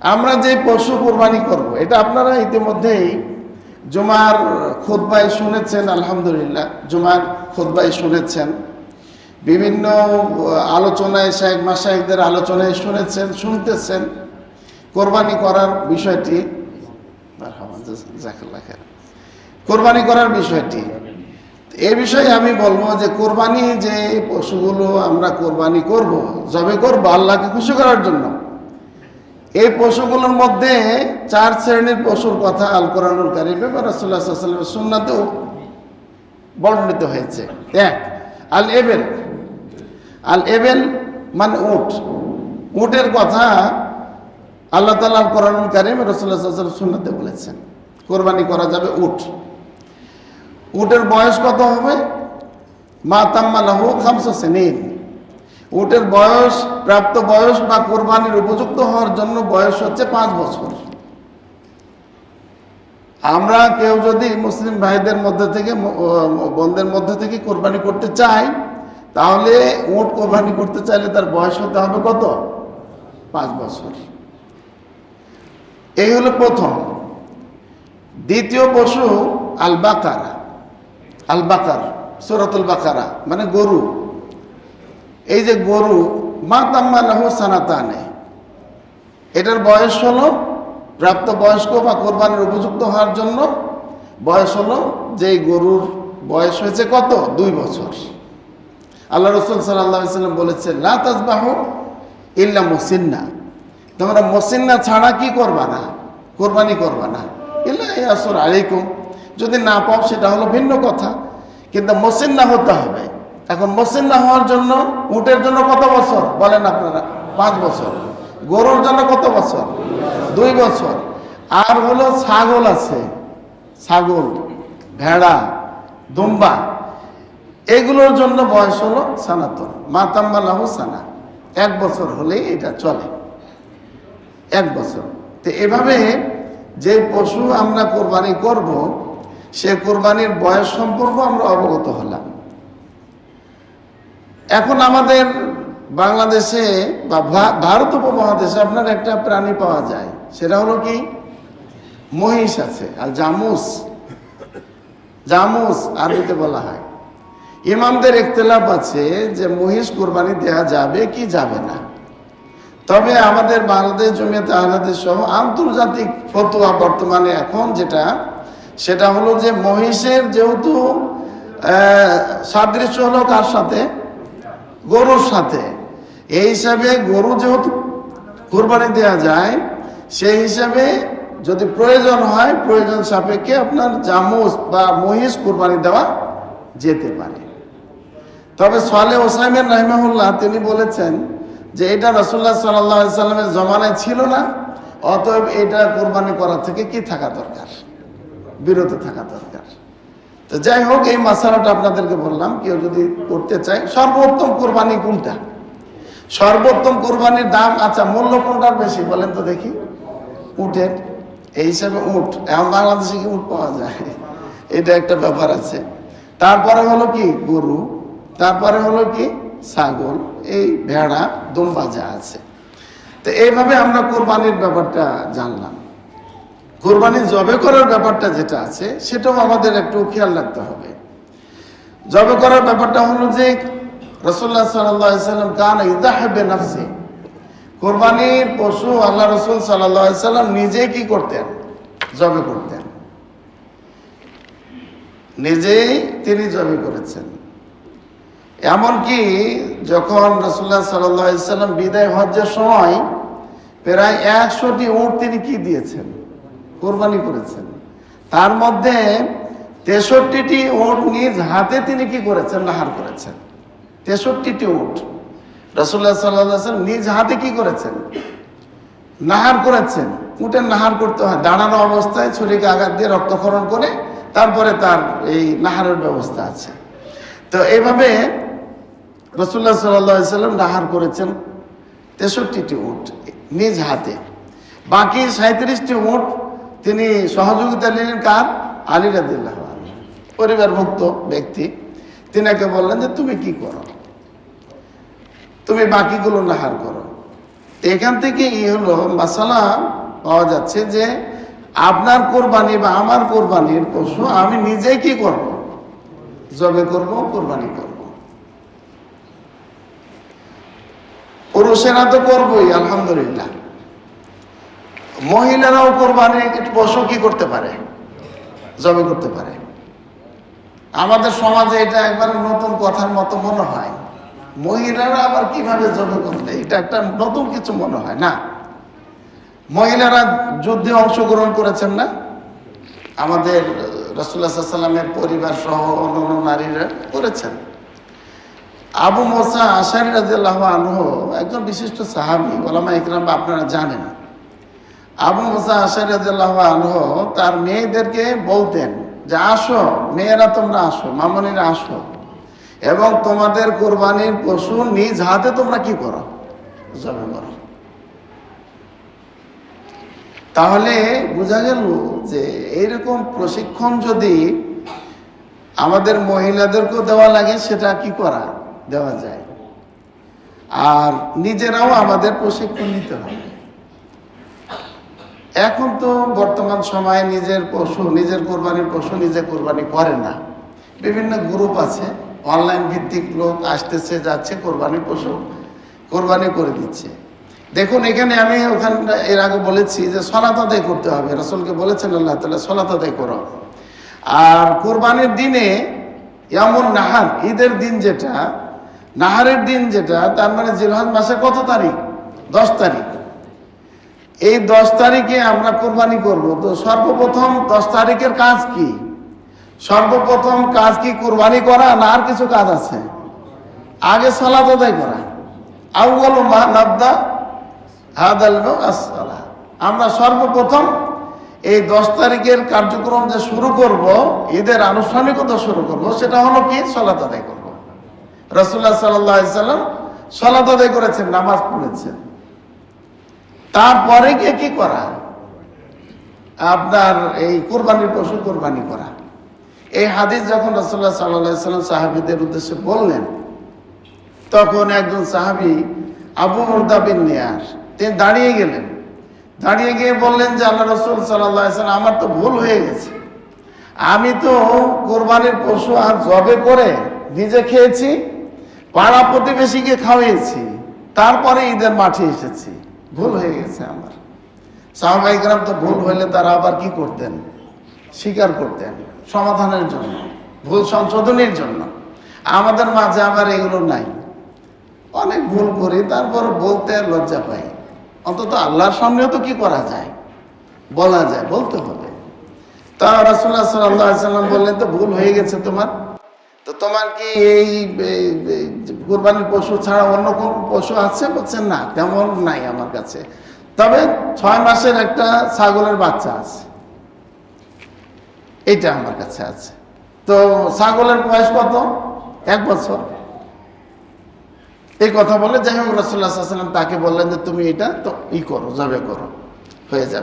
আমরা যে পশু কোরবানি করব, এটা আপনারা ইতিমধ্যেই জুমার খোদবাই শুনেছেন, আলহামদুলিল্লাহ, জুমার খোদবাই শুনেছেন। বিভিন্ন আলোচনায় শেখ মাসাইকদের আলোচনায় শুনেছেন, শুনতেছেন। কোরবানি করার বিষয়টি। কোরবানি করার বিষয়টি, এ বিষয়ে আমি বলব যে কোরবানি যে পশুগুলো আমরা কোরবানি করব, জবে করব, আল্লাহকে খুশি করার জন্য। এই পশুগুলোর মধ্যে চার শ্রেণির পশুর কথা আল কোরআনুল কারিমে বা সাল্লাল্লাহু সুন্নাতেও বর্ণিত হয়েছে। এক, আল এবেল। আল এবেল মানে উট। উটের কথা আল্লাহ আল কোরআনুল কারিম আলাইহি সুন্নাতে বলেছেন। কোরবানি করা যাবে উট। উটের বয়স কত হবে? মা তাম্মা লাহু খামসা সিনিন। উটের বয়স প্রাপ্ত বয়স বা কোরবানির উপযুক্ত হওয়ার জন্য বয়স হচ্ছে পাঁচ বছর। আমরা কেউ যদি মুসলিম ভাইদের মধ্যে থেকে বোনদের মধ্যে থেকে কোরবানি করতে চাই, তাহলে উট কোরবানি করতে চাইলে তার বয়স হতে হবে কত? পাঁচ বছর। এই হলো প্রথম। দ্বিতীয় পশু আল বাকারা আল বাকার সুরাতুল বাকারা মানে গরু। এই যে গরু মা তাম্মা লাহু সানাতানে। এটার বয়স হলো, প্রাপ্ত বয়স্ক বা কোরবানির উপযুক্ত হওয়ার জন্য বয়স হলো যে গরুর বয়স হয়েছে কত? দুই বছর। আল্লাহ রসুল সাল্লাহ সাল্লাম বলেছেন, লা তাজবাহ ইল্লা মুসিন্না। তোমরা মসিন্না ছাড়া কি করবা না? কোরবানি করবা না। ইল্লা ইয়াসুর আলাইকুম। যদি না পাও, সেটা হলো ভিন্ন কথা। কিন্তু মসিন্না হতে হবে। এখন মসিন্না হওয়ার জন্য উটের জন্য কত বছর? বলেন আপনারা, পাঁচ বছর। গরুর জন্য কত বছর? দুই বছর। আর হলো ছাগল আছে, ছাগল, ভেড়া, দুম্বা। এগুলোর জন্য বয়স হলো সানাতন মাতাম্মা লাহু সানা। এক বছর হলেই এটা চলে। এক বছর। তো এভাবে যে পশু আমরা কোরবানি করব, সে কোরবানির বয়স সম্পর্কে আমরা অবগত হলাম। এখন আমাদের বাংলাদেশে বা ভারত উপমহাদেশে আপনার একটা প্রাণী পাওয়া যায়। সেটা হলো কি? মহিষ আছে, আর জামুস। জামুস আরবিতে বলা হয়। ইমামদের ইখতলাফ আছে যে মহিষ কোরবানি দেয়া যাবে কি যাবে না। তবে আমাদের বাংলাদেশ জমিয়তে আহলাদের সহ আন্তর্জাতিক ফতোয়া বর্তমানে এখন যেটা, সেটা হলো যে মহিষের যেহেতু সাদৃশ্য হলো কার সাথে? গরুর সাথে। এই হিসাবে গরু যেহেতু কোরবানি দেওয়া যায়, সেই হিসাবে যদি প্রয়োজন হয়, প্রয়োজন সাপেক্ষে আপনার জামুস বা মহিষ কোরবানি দেওয়া যেতে পারে। তবে সোয়ালে ওসাইমের রহিমাহুল্লাহ তিনি বলেছেন যে এটা রসুল্লাহ সাল্লাহ সাল্লামের জমানায় ছিল না, অতএব এটা কোরবানি করা থেকে কি থাকা দরকার? বিরত থাকা দরকার। তো যাই হোক, এই মশালাটা আপনাদেরকে বললাম, কেউ যদি করতে চায়, সর্বোত্তম কোরবানি কোনটা? সর্বোত্তম কোরবানির দাম আচ্ছা মূল্য কোনটার বেশি? বলেন তো দেখি। উটের, এই হিসাবে উট, এখন বাংলাদেশে কি উট পাওয়া যায়? এটা একটা ব্যাপার আছে। তারপরে হলো কি? গরু। তারপরে হলো কি? ছাগল। এই ভেড়া, দুম্বা আছে। তো এইভাবে আমরা কোরবানির ব্যাপারটা জানলাম। কোরবানি জবে করার ব্যাপারটা যেটা আছে, সেটাও আমাদের একটু খেয়াল রাখতে হবে। জবে করার ব্যাপারটা হলো যে রসুল্লাহ সাল্লাম কান ইদাহেবে নাফসি। কোরবানির পশু আল্লাহ রসুল সাল্লাম নিজে কি করতেন? জবে করতেন। নিজেই তিনি জবে করেছেন। এমনকি যখন রসুল্লাহ সাল্লাম বিদায় হজ্জের সময় প্রায় একশোটি উট তিনি কি দিয়েছেন? কোরবানি করেছেন। তার মধ্যে তেষট্টিটি উট নিজ হাতে তিনি কি করেছেন? নাহার করেছেন। তেষট্টিটি উট রসুল্লাহ সাল্লাম নিজ হাতে কি করেছেন? নাহার করেছেন। উটের নাহার করতে হয়। দাঁড়ানো অবস্থায় ছুরিকে আঘাত দিয়ে রক্তক্ষরণ করে তারপরে তার এই নাহারের ব্যবস্থা আছে। তো এইভাবে রসুল্লাহ সাল্লাম নাহার করেছেন তেষট্টিটি উট নিজ হাতে। বাকি সাঁত্রিশটি উট তিনি সহযোগিতা নিলেন কার? আলী রাদিল্লাহ পরিবারভুক্ত ব্যক্তি। তিনাকে বললেন যে, তুমি কি করো? তুমি বাকিগুলো নাহার করো। এখান থেকে ই হলো মাসালা পাওয়া যাচ্ছে যে, আপনার কোরবানি বা আমার কোরবানির পশু আমি নিজেই কি করব? জবে করব, কোরবানি করব? পুরুষেরা তো করবই, আলহামদুলিল্লাহ। মহিলারাও কোরবানি পশু কি করতে পারে? জবে করতে পারে। আমাদের সমাজে এটা একবার নতুন কথার মতো মনে হয়। মহিলারা আবার কীভাবে জবে করবে? এটা একটা নতুন কিছু মনে হয়, না? মহিলারা যুদ্ধে অংশগ্রহণ করেছেন না? আমাদের রসুল্লাহ সাল্লামের পরিবার সহ অন্যান্য নারীরা করেছেন। আবু মোসা আশারি রাজিয়াল্লাহ আনহ একজন বিশিষ্ট সাহাবি ওলামা ইকরাম আপনারা জানেন। আবু মোসা আশারি রাজিয়াল্লাহ আনহ তার মেয়েদেরকে বলতেন যে, আসো, মেয়েরা তোমরা আসো, মামনিরা আসো এবং তোমাদের কোরবানির পশু নিজ হাতে তোমরা কি করো? জবে করো। তাহলে বোঝা গেল যে এইরকম প্রশিক্ষণ যদি আমাদের মহিলাদেরকেও দেওয়া লাগে, সেটা কি করা? দেওয়া যায়। আর নিজেরাও আমাদের প্রশিক্ষণ নিতে হবে। এখন তো বর্তমান সময়ে নিজের পশু, নিজের কোরবানির পশু নিজে কোরবানি করে না। বিভিন্ন গ্রুপ আছে অনলাইন ভিত্তিক লোক আসতেছে, যাচ্ছে কোরবানির পশু, কোরবানি করে দিচ্ছে। দেখুন, এখানে আমি ওখানে, এর আগে বলেছি যে সলাত আদায় করতে হবে। রসুলকে বলেছেন, আল্লাহ তালা সলাত আদায় করো। আর কোরবানির দিনে এমন নাহার, ঈদের দিন যেটা, নাহারের দিন যেটা, তার মানে জিলহজ মাসের কত তারিখ? দশ তারিখ। এই দশ তারিখে আমরা কোরবানি করব। তো সর্বপ্রথম দশ তারিখের কাজ কি? সর্বপ্রথম কাজ কি কোরবানি করা না আর কিছু কাজ আছে? আগে সালাত আদায় করা। আউ্বাল মা হাদাল আসসালা। আমরা সর্বপ্রথম এই দশ তারিখের কার্যক্রম যে শুরু করব, ঈদের আনুষ্ঠানিকতা শুরু করব, সেটা হলো কি? সলাত আদায় করব। রসুল্লাহ সাল্লাম সলাত আদায় করেছেন, নামাজ পড়েছেন। তারপরে গিয়ে কি করা? আপনার এই কোরবানির পশু কোরবানি করা। এই হাদিস যখন রসুল্লাহ সাল্লাহ সাল্লাম সাহাবিদের উদ্দেশ্যে বললেন, তখন একজন সাহাবি আবু মুর্দা বিন তিনি দাঁড়িয়ে গেলেন। দাঁড়িয়ে গিয়ে বললেন যে, আল্লাহ রসুল সাল্লাম আমার তো ভুল হয়ে গেছে। আমি তো কোরবানির পশু আর জবে করে নিজে খেয়েছি, পাড়া প্রতিবেশীকে খাওয়িয়েছি তারপরে ঈদের মাঠে এসেছি। ভুল হয়ে গেছে আমার। সাহাবাহিকরাম তো ভুল হইলে তারা আবার কি করতেন? স্বীকার করতেন, সমাধানের জন্য, ভুল সংশোধনের জন্য। আমাদের মাঝে আবার এগুলো নাই। অনেক ভুল করি, তারপর বলতে লজ্জা পাই। অন্তত আল্লাহর সামনেও তো কি করা যায়? বলা যায়, বলতে হবে। তা রাসুল্লাহ সাল্লাম বললেন, তো ভুল হয়ে গেছে তোমার? তো তোমার কি এই কোরবানির পশু ছাড়া অন্য কোন পশু আছে? বলছেন না, তেমন নাই আমার কাছে। তবে ছয় মাসের একটা ছাগলের বাচ্চা আছে। এটা আমার কাছে আছে। তো ছাগলের বয়স কত? এক বছর। এই কথা বলে যাই হোক রসুল্লাহ তাকে বললেন যে, তুমি এটা তো ই করো, জবে করো, হয়ে যাবে।